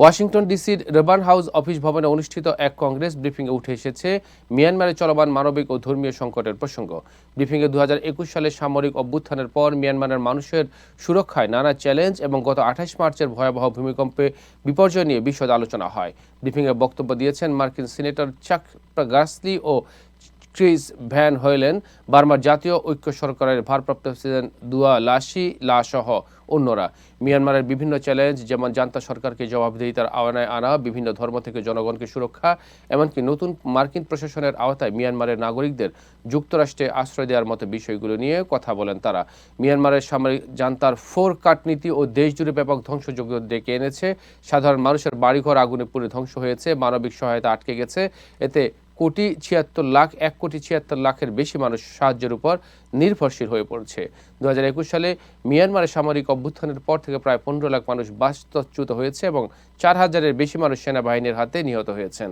Washington ডিসির রেবান house office ভবনে অনুষ্ঠিত এক কংগ্রেস ব্রিফিংয়ে উঠে এসেছে মিয়ানমারে চলমান মানবিক ও ধর্মীয় সংকটের প্রসঙ্গ। ব্রিফিংয়ে দু সালে সামরিক অভ্যুত্থানের পর মিয়ানমারের মানুষের সুরক্ষায় নানা চ্যালেঞ্জ এবং গত আঠাশ মার্চের ভয়াবহ ভূমিকম্পে বিপর্যয় নিয়ে বিশদ আলোচনা হয়। ব্রিফিংয়ে বক্তব্য দিয়েছেন মার্কিন সিনেটর চাক গাসলি ও ক্রিস ভ্যান হয়েলেন বার্মার জাতীয় ঐক্য সরকারের ভারপ্রাপ্ত প্রেসিডেন্ট দুয়া লাশি লা সহ অন্যরা। মিয়ানমারের বিভিন্ন চ্যালেঞ্জ, যেমন জান্তা সরকারকে জবাবদিহিতার আওয়ানায় আনা, বিভিন্ন ধর্ম থেকে জনগণকে সুরক্ষা, এমনকি নতুন মার্কিন প্রশাসনের আওতায় মিয়ানমারের নাগরিকদের যুক্তরাষ্ট্রে আশ্রয় দেওয়ার মতো বিষয়গুলো নিয়ে কথা বলেন তারা। মিয়ানমারের সামরিক জান্তার ফোর কাট নীতি ও দেশজুড়ে ব্যাপক ধ্বংসযজ্ঞ ডেকে এনেছে। সাধারণ মানুষের বাড়িঘর আগুনে পুড়ে ধ্বংস হয়েছে, মানবিক সহায়তা আটকে গেছে। এতে কোটি ছিয়াত্তর লাখ, এক কোটি ছিয়াত্তর লাখের বেশি মানুষ সাহায্যের উপর নির্ভরশীল হয়ে পড়ছে। দু হাজার একুশ সালে মিয়ানমারের সামরিক অভ্যুত্থানের পর থেকে প্রায় পনেরো লাখ মানুষ বাস্তুচ্যুত হয়েছে এবং চার হাজারের বেশি মানুষ সেনাবাহিনীর হাতে নিহত হয়েছেন।